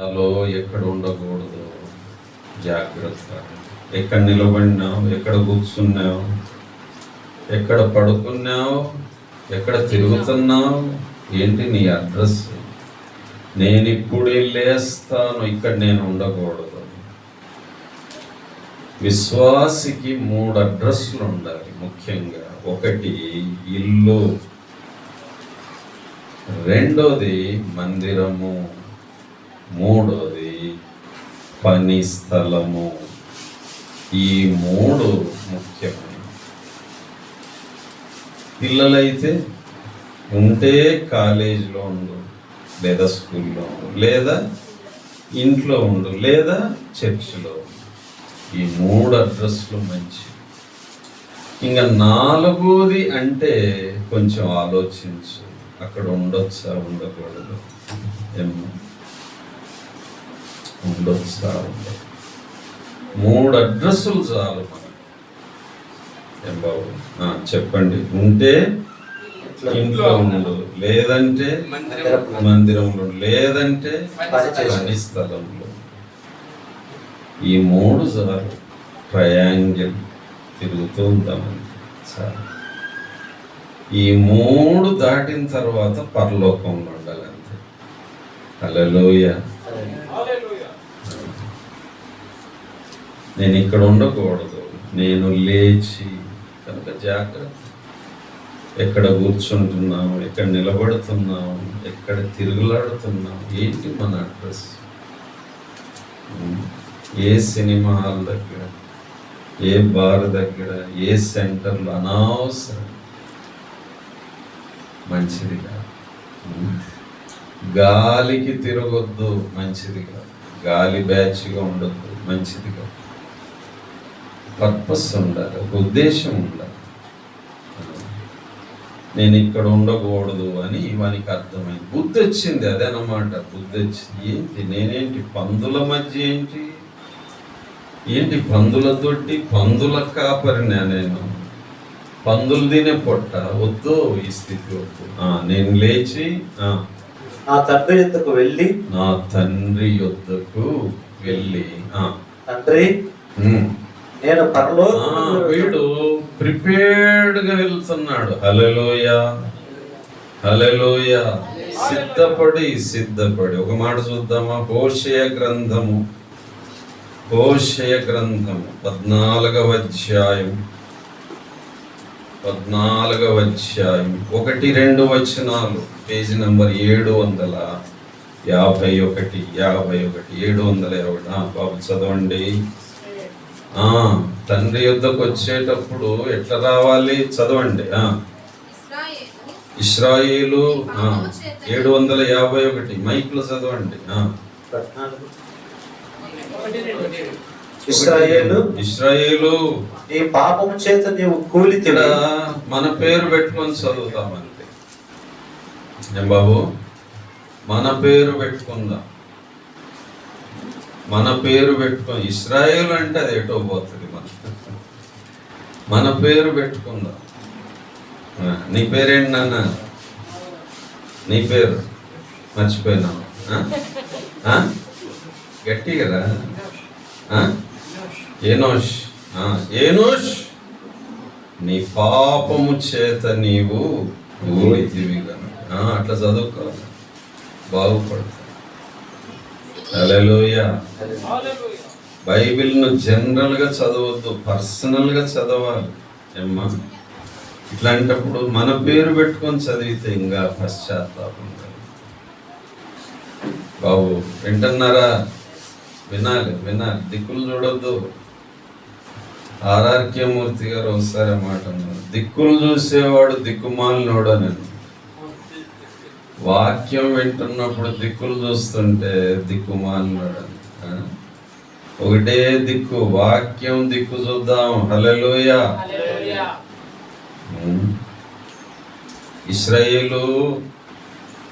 లో ఎక్కడ ఉండకూడదు. జాగ్రత్త. ఎక్కడ నిలబడినావు? ఎక్కడ కూర్చున్నావు? ఎక్కడ పడుకున్నావు? ఎక్కడ తిరుగుతున్నావు? ఏంటి నీ అడ్రస్? నేను ఇప్పుడే లేస్తాను. ఇక్కడ నేను ఉండకూడదు. విశ్వాసికి మూడు అడ్రస్లు ఉండాలి ముఖ్యంగా. ఒకటి ఇల్లు. రెండోది మందిరము. మూడోది పని స్థలము. ఈ మూడు ముఖ్యమైన పిల్లలైతే ఉంటే కాలేజీలో ఉండు లేదా స్కూల్లో ఉండు లేదా ఇంట్లో ఉండు లేదా చర్చిలో ఉండు. ఈ మూడు అడ్రస్లు మంచి. ఇంకా నాలుగోది అంటే కొంచెం ఆలోచించు. అక్కడ ఉండొచ్చా ఉండకూడదు? ఏమో. ఉండొచ్చా ఉండదు మూడు అడ్రస్సులు చాలు ఏం బాబు? చెప్పండి. ఉంటే ఇంట్లో ఉండు. లేదంటే మందిరంలో. లేదంటే పని స్థలంలో ఈ మూడు సార్లు ట్రయాంగిల్ తిరుగుతూ ఉంటామండి. చాలు. ఈ మూడు దాటిన తర్వాత పరలోకంలో ఉండాలి అంతే నేను ఇక్కడ ఉండకూడదు నేను లేచి కనుక జాగ్రత్త. ఎక్కడ కూర్చుంటున్నాం ఎక్కడ నిలబడుతున్నాం ఎక్కడ తిరుగులాడుతున్నాం ఏంటి మన అడ్రస్? ఏ సినిమా హాల్ దగ్గర ఏ బార్ దగ్గర ఏ సెంటర్లో అనవసరం మంచిదిగా గాలికి తిరగొద్దు మంచిదిగా గాలి బ్యాచ్గా ఉండొద్దు మంచిదిగా పర్పస్ ఉండాలి ఒక ఉద్దేశం ఉండాలి నేను ఇక్కడ ఉండకూడదు అని వానికి అర్థమైంది. బుద్ధి వచ్చింది అదేనమాట. బుద్ధి వచ్చింది. ఏంటి? నేనేంటి? పందుల మధ్య ఏంటి? ఏంటి పందులతోటి పందుల కాపరినా నేను? పందులు తినే పొట్ట? వద్దు ఈ స్థితి వద్దు. నేను లేచి ఆ, నా తండ్రి ఎద్దుకు వెళ్ళి. నా తండ్రి యొద్దకు వెళ్ళి తండ్రి. నేను ఆ, వీడు ప్రిపేర్డ్గా వెళ్తున్నాడు. హలలోయ హలలోయ సిద్ధపడి సిద్ధపడి. ఒక మాట చూద్దామా? హోషయ గ్రంథము. హోషయ గ్రంథము. పద్నాలుగవ అధ్యాయం. పద్నాలుగవ అధ్యాయం. ఒకటి రెండు వచనాలు. పేజీ నంబర్ ఏడు వందల యాభై ఒకటి యాభై ఒకటి ఏడు వందల యాభై బాబు చదవండి. తండ్రి యుద్ధకు వచ్చేటప్పుడు ఎట్లా రావాలి? చదవండి. ఆ. ఇస్రాయేలు ఏడు వందల యాభై ఒకటి. మైక్లో చదవండి. ఇశ్రాయేలు ఇస్రాయేలు నీ పాపము చేత నీవు కూలి మన పేరు పెట్టుకొని చదువుతామంటే ఏం బాబు? మన పేరు పెట్టుకుందాం. మన పేరు పెట్టుకొని ఇస్రాయేల్ అంటే అది ఎటో పోతుంది మన. మన పేరు పెట్టుకుందాం. నీ పేరేంటి నాన్న? నీ పేరు? మర్చిపోయినావు. గట్టి కదా? గట్టిగా ఏనోష్. ఏనోష్! నీ పాపము చేత నీవు ఊరితివి కనుక అట్లా చదువుకోవాలి. బాగుపడతావు. బైబిల్ను జనరల్గా చదవద్దు పర్సనల్గా చదవాలి. ఏమ్మా? ఇట్లాంటప్పుడు మన పేరు పెట్టుకొని చదివితే ఇంకా పశ్చాత్తాపం. బాబు వింటున్నారా? వినాలి వినాలి. దిక్కులు చూడొద్దు. ఆర్ఆర్కే మూర్తి గారు ఒకసారి మాట అన్నారు. దిక్కులు చూసేవాడు దిక్కుమాలినోడు నేను వాక్యం వింటున్నప్పుడు దిక్కులు చూస్తుంటే దిక్కుమాలినోడు అని. ఆ? ఒకటే దిక్కు వాక్యం దిక్కు చూద్దాం హల్లెలూయా ఉమ్. ఇస్రాయేలు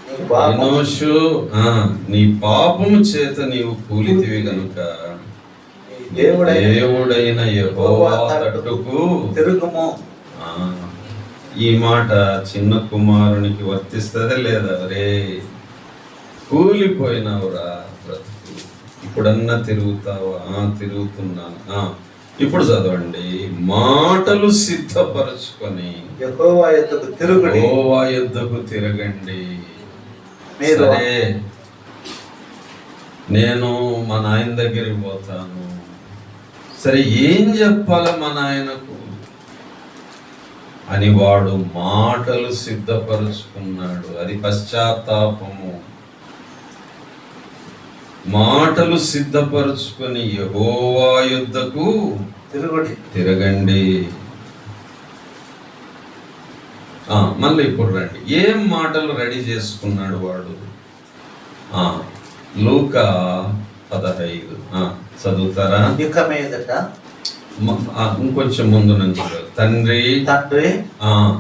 నీ పాపము ఎనోషు ఆ, నీ పాపము చేత నీవు కూలితివి గనుక దేవుడైన యెహోవా తట్టుకు తిరుగుము ఆ, ఈ మాట చిన్న కుమారునికి వర్తిస్తుందా లేదా? రే కూలిపోయినవురా బ్రతుకు. ఇప్పుడన్నా తిరుగుతావా? ఆ, ఇప్పుడు చదవండి. మాటలు సిద్ధపరచుకొని యెహోవా తిరుగుడి. యుద్ధకు తిరగండి. మీరు- సరే. నేను మా నాయన దగ్గరికి పోతాను. సరే ఏం చెప్పాలి మా నాయనకు? అని వాడు మాటలు సిద్ధపరుచుకున్నాడు. అది పశ్చాత్తాపము. మాటలు సిద్ధపరుచుకొని యెహోవా యుద్ధకు తిరుగుడి. తిరగండి. ఆ, మళ్ళీ ఇప్పుడు రండి. ఏం మాటలు రెడీ చేసుకున్నాడు వాడు? ఆ, లూక పదహైదు. ఆ, చదువుతారా? ఇక మీదట ఇంకొంచెం ముందు నుంచి. తండ్రి తండ్రి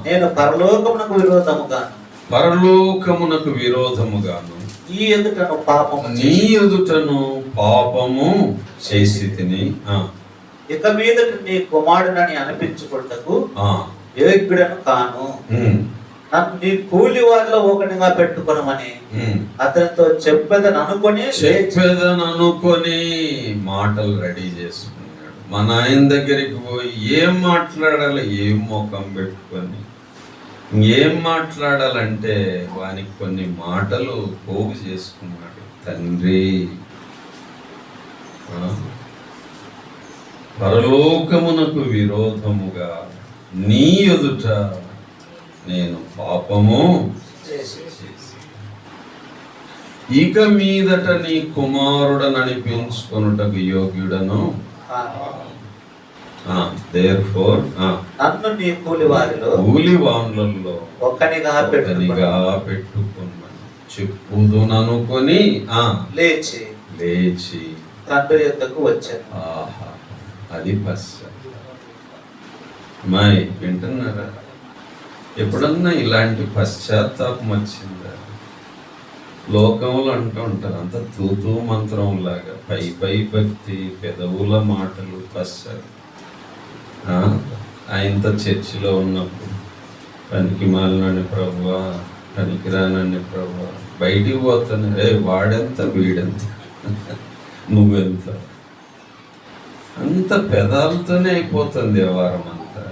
నేను పరలోకమునకు విరోధముగాను పరలోకమునకు విరోధముగాను ఈ ఎదుటను పాపము నీ ఎదుటను పాపము చేసి తిని ఇక మీదట నీ కుమారుడని అనిపించుకుంటకు యోగ్యుడను కాను. నన్ను నీ కూలి వారిలో ఒకటిగా పెట్టుకొనమని. అతనితో చెప్పేదని అనుకొని చెప్పేదని అనుకొని మాటలు రెడీ చేసుకున్నాడు మన ఆయన దగ్గరికి పోయి ఏం మాట్లాడాలి? ఏం ముఖం పెట్టుకొని? ఏం మాట్లాడాలంటే వానికి కొన్ని మాటలు పోగు చేసుకున్నాడు. తండ్రి పరలోకమునకు విరోధముగా నీ ఎదుట నేను పాపము ఇక మీదట నీ కుమారుడనని పిలుచుకొనుటకు యోగ్యుడను కాను. దేర్ ఫోర్ నన్ను నీ ఒక్కనిగా పెట్టుకున్నాను ఆ. లేచి. లేచి. తండ్రి యొద్దకు వచ్చాను. ఆహా అది పశ్చ మాయ్ వింటున్నారా? ఎప్పుడన్నా ఇలాంటి పశ్చాత్తాపం వచ్చిందా? లోకంలో అంటూ ఉంటారు. అంత తూతూ మంత్రం లాగా. పై పై భక్తి పెదవుల మాటలు పశ్చాత్ ఆ, ఆయనతో చర్చిలో ఉన్నప్పుడు పనికి మాలనండి ప్రభు పనికి రానండి ప్రభు బయటికి పోతాను రే వాడెంత వీడెంత? నువ్వెంత? అంత పెదాలతోనే అయిపోతుంది వ్యవహారం అంతా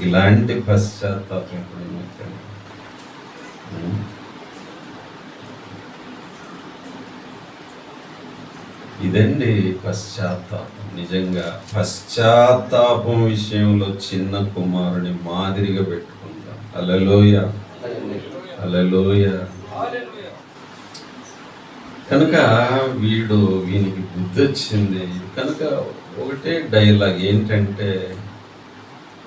ఇలాంటి పశ్చాత్తాపం ఇప్పుడు ఇదండి పశ్చాత్తాపం. నిజంగా పశ్చాత్తాపం విషయంలో చిన్న కుమారుని మాదిరిగా పెట్టుకుంటాం అలలోయ అలలోయ కనుక వీడు వీనికి బుద్ధి వచ్చింది. కనుక ఒకటే డైలాగ్ ఏంటంటే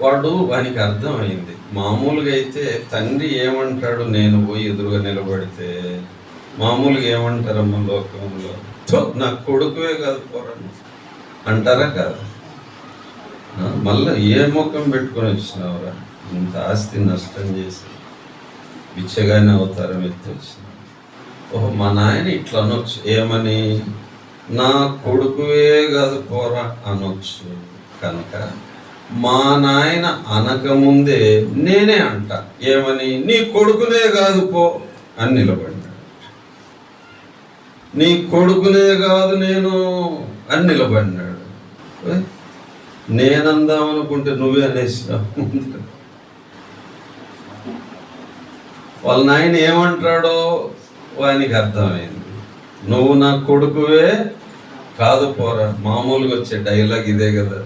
వాడు వానికి అర్థమైంది. మామూలుగా అయితే తండ్రి ఏమంటాడు నేను పోయి ఎదురుగా నిలబడితే మామూలుగా ఏమంటారమ్మ లోకంలో? నా కొడుకువే కాదు పోరాడు అంటారా కాదు? మళ్ళీ ఏ ముఖం పెట్టుకొని వచ్చినావురా? ఇంత ఆస్తి నష్టం చేసి బిచ్చగానే అవతారం ఎత్తి వచ్చిన ఓహో మా నాయన ఇట్లా అనొచ్చు. ఏమని? నా కొడుకువే కాదు పోరా అనొచ్చు కనుక మా నాయన అనకముందే నేనే అంట. ఏమని? నీ కొడుకునే కాదు పో అని నిలబడి నీ కొడుకునే కాదు నేను అని నిలబడినాడు. ఏ? నేనందాం అనుకుంటే నువ్వే అనేసినావు. వాళ్ళ నాయన ఏమంటాడో ఆయనకి అర్థమైంది. నువ్వు నా కొడుకువే కాదు పోరా మామూలుగా వచ్చే డైలాగ్ ఇదే కదా.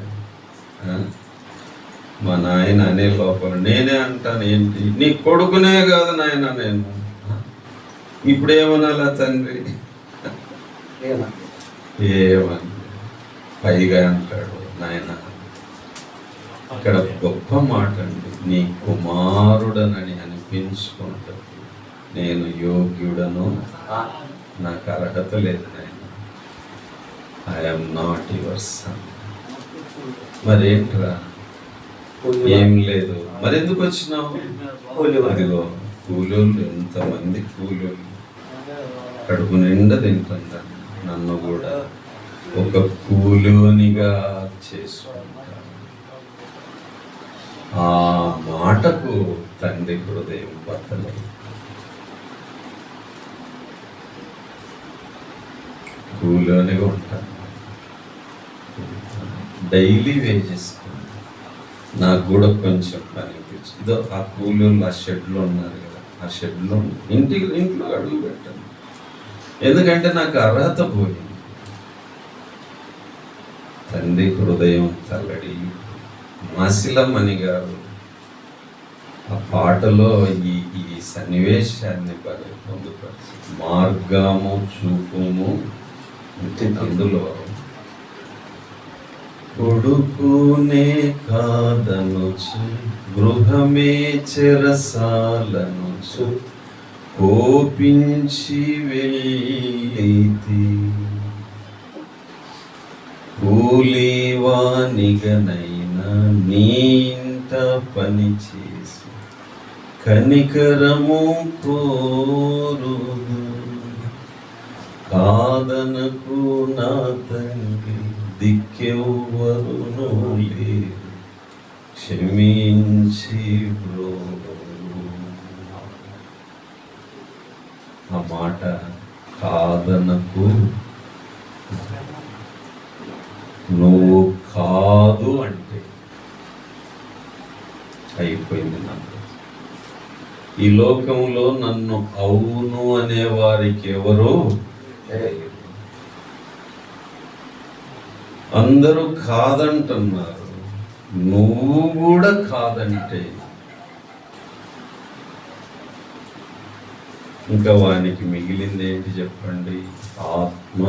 మా నాయన అనే లోపల నేనే అంటాను ఏంటి? నీ కొడుకునే కాదు నాయన నేను. ఇప్పుడేమనాలా తండ్రి? ఏమని పైగా అంటాడు నాయన ఇక్కడ గొప్ప మాట అండి నీ కుమారుడనని అనిపించుకుంటాడు నేను యోగ్యుడను. నాకు అర్హత లేదు నాయన. ఐఎమ్ నాట్ యువర్ సన్ మరేంట్రా? కూలి ఏం లేదు. మరి ఎందుకు వచ్చినావు. అదిగో కూలోళ్ళు ఎంతమంది కూలోళ్ళు కడుపు నిండా తింటున్నారు నన్ను కూడా ఒక కూలోనిగా చేసుకుంటా ఆ మాటకు తండ్రి హృదయం బద్దలై కూలోనిగా ఉంటాను. డైలీ వేజెస్ నాకు కూడా కొంచెం పని అనిపించింది. ఇదో ఆ కూలీలు ఆ షెడ్లో ఉన్నారు కదా ఆ షెడ్లో ఇంటి ఇంట్లో అడుగు పెట్టాను. ఎందుకంటే నాకు అర్హత పోయింది తండ్రి హృదయం తల్లడి మసిలమణి గారు ఆ పాటలో ఈ ఈ సన్నివేశాన్ని భలే పొందుపరిచి మార్గము చూపుము అందులో కొడుకునే కాదనుచు గృహమే చెరసాలనుచు కోపించి వెళ్ళితి కూలివానిగనైనా నీంత పని చేసి కనికరము కోరు కాదనకు నా తండ్రి దిక్కెవ్వరును లేరు. క్షమించి బ్రో. ఆ మాట కాదనకు. నువ్వు కాదు అంటే అయిపోయింది నాకు ఈ లోకంలో నన్ను అవును అనే వారికి ఎవరు? అందరూ కాదంటున్నారు. నువ్వు కూడా కాదంటే ఇంకా వానికి మిగిలింది ఏంటి చెప్పండి. ఆత్మ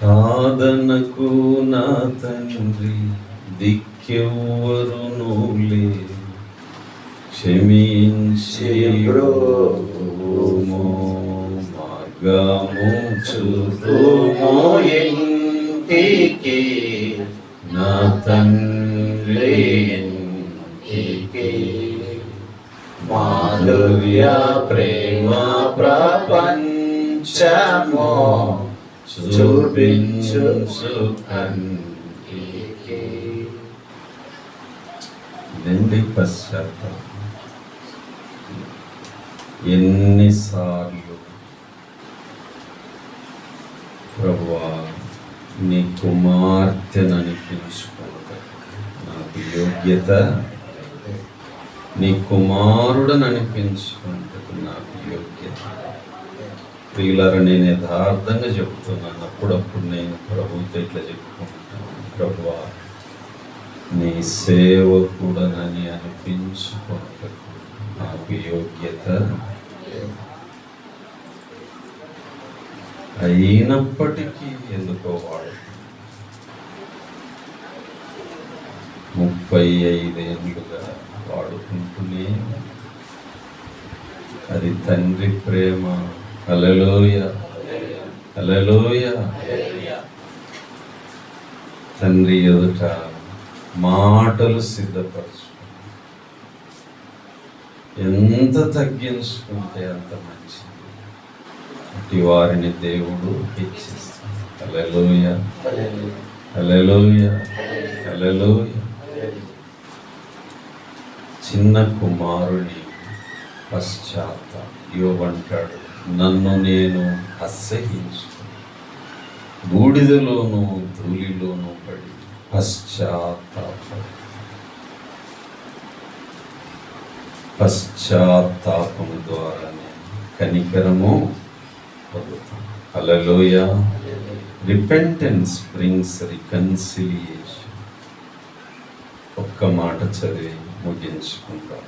కాదనకు నా తండ్రి దిక్కెవ్వరును లేరు క్షమించి బ్రోవుము, మార్గము చూపుము ఇంటికి నా తండ్రి ఇంటికి మాధుర్య ప్రేమ ప్రపంచము చూపించు కంటికి నిండి పశ్చాత్తాపం. ఎన్నిసార్లు ప్రభువా నీ కుమార్తెను అనిపించుకోవడం నాకు యోగ్యత నీ కుమారుడని అనిపించుకుంటున్నాను యోగ్యత. ప్రియులారా నేను యథార్థంగా చెప్తున్నాను. అప్పుడప్పుడు నేను ప్రభుత్వం ఇట్లా చెప్పుకుంటాను ప్రభువా నీ సేవకుడనని అనిపించుకుంటకు నాకు యోగ్యత. అయినప్పటికీ ఎందుకో వాడు ముప్పై ఐదేళ్ళుగా వాడుకుంటూనే అది తండ్రి ప్రేమ. అలలోయ అలలోయ తండ్రి ఎదుట మాటలు సిద్ధపరచు ఎంత తగ్గించుకుంటే అంత మంచిది. అట్టి వారిని దేవుడు హెచ్చిస్తాడు. అలలోయ అలలోయ అలలోయ చిన్న కుమారుని పశ్చాత్త యోబంటాడు నన్ను నేను అసహించు బూడిదలోను ధూళిలోను పడి పశ్చాత్తాప పశ్చాత్తాపము ద్వారానే కనికరము పొందుతాం అలలోయ రిపెంటెన్స్ బ్రింగ్స్ రికన్సిలియేషన్. ఒక్క మాట చదివి ముగించుకుంటాం.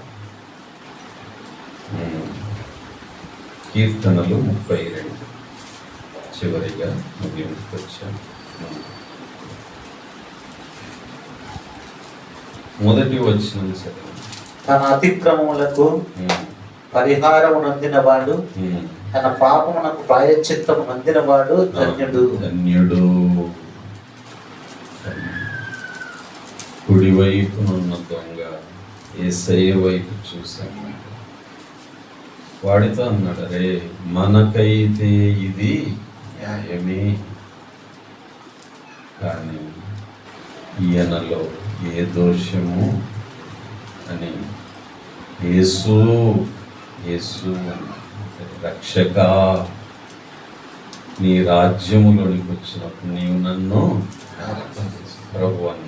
కీర్తనలు ముప్పై రెండు. చివరిగా ముగింపుకి వచ్చాను. మొదటి వచ్చిన తన అతిక్రమములకు పరిహారము నొందినవాడు తన పాపమునకు ప్రాయశ్చిత్తము నొందినవాడు ధన్యుడు. ధన్యుడు. కుడివైపునున్న దొంగ ఏసయ్య వైపు చూశాను. వాడితో అన్నాడు అరే మనకైతే ఇది న్యాయమే. కానీ ఈయనలో ఏ దోషము? అని యేసు యేసు అని రక్షక నీ రాజ్యములోనికి వచ్చినప్పుడు నీవు నన్ను ప్రభు అన్న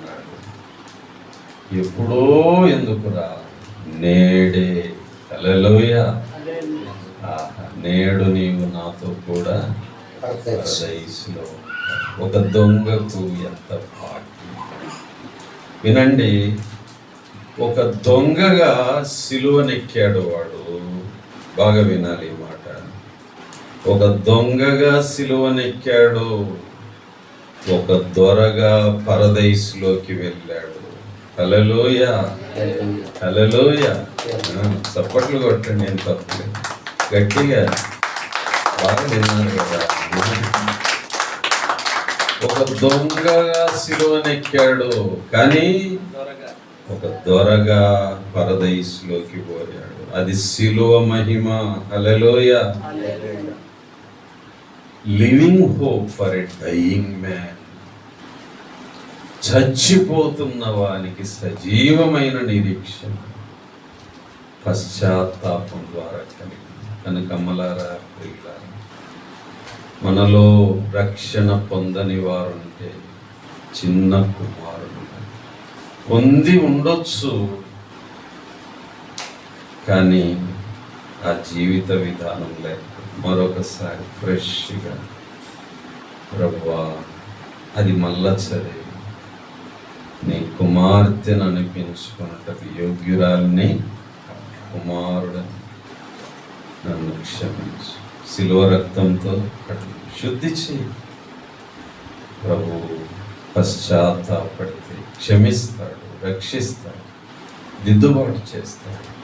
ఎప్పుడో ఎందుకురా? నేడే. ఆహా, నేడు నీవు నాతో కూడా పరదైసులో ఒక దొంగకు ఎంత భాగ్యం వినండి ఒక దొంగగా సిలువనెక్కాడు వాడు. బాగా వినాలి ఈ మాట. ఒక దొంగగా సిలువనెక్కాడు. ఒక దొరగా పరదైసులోకి వెళ్ళాడు. హల్లెలూయ. ఆ, చప్పట్లు కొట్టండి నేను తప్పలేదు గట్టిగా. బాగా విన్నారు కదా. ఒక దొంగగా సిలువనెక్కాడు కానీ ఒక దొరగా పరదైసులోకి పోయాడు. అది సిలువ మహిమ. హల్లెలూయ. Living hope for a dying man చచ్చిపోతున్న వానికి సజీవమైన నిరీక్షణ. పశ్చాత్తాపం ద్వారా కలిగింది. కనుక ప్రియులారా, మనలో రక్షణ పొందని వారుంటే చిన్న కుమారుడు పొంది ఉండొచ్చు. కానీ ఆ జీవిత విధానం లేక మరొకసారి ఫ్రెష్గా ప్రభా అది మళ్ళా చదివి నీ కుమార్తెను అనిపించుకున్నట్టు యోగ్యురాల్ని కుమారుడని నన్ను క్షమించు. శిలువ రక్తంతో అటు శుద్ధి చేయి. ప్రభు పశ్చాత్తాపడితే క్షమిస్తాడు రక్షిస్తాడు దిద్దుబాటు చేస్తాడు.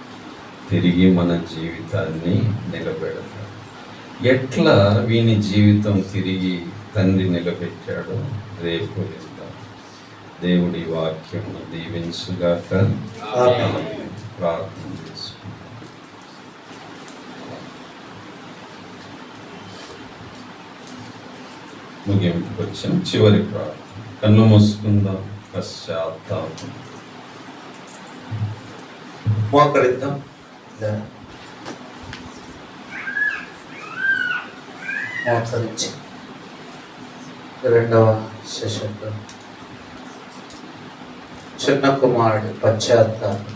తిరిగి మన జీవితాన్ని నిలబెడతాడు. ఎట్లా వీని జీవితం తిరిగి తండ్రి నిలబెట్టాడో రేపు దేవుడి వాక్యం దీవించుగాక ప్రార్థన చేసుకుందాం. ముగింపుకి వచ్చాం. చివరి ప్రార్థన. కన్ను మూసుకుందాం. పశ్చాత్తాపం. మోకరిద్దాం. మోకరించి. రెండవ సెషన్లో చిన్న కుమారుడు పశ్చాత్తాపం.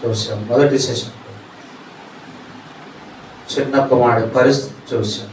చూసాం మొదటి సెషన్ చిన్న కుమారుడు పరిస్థితి చూసాం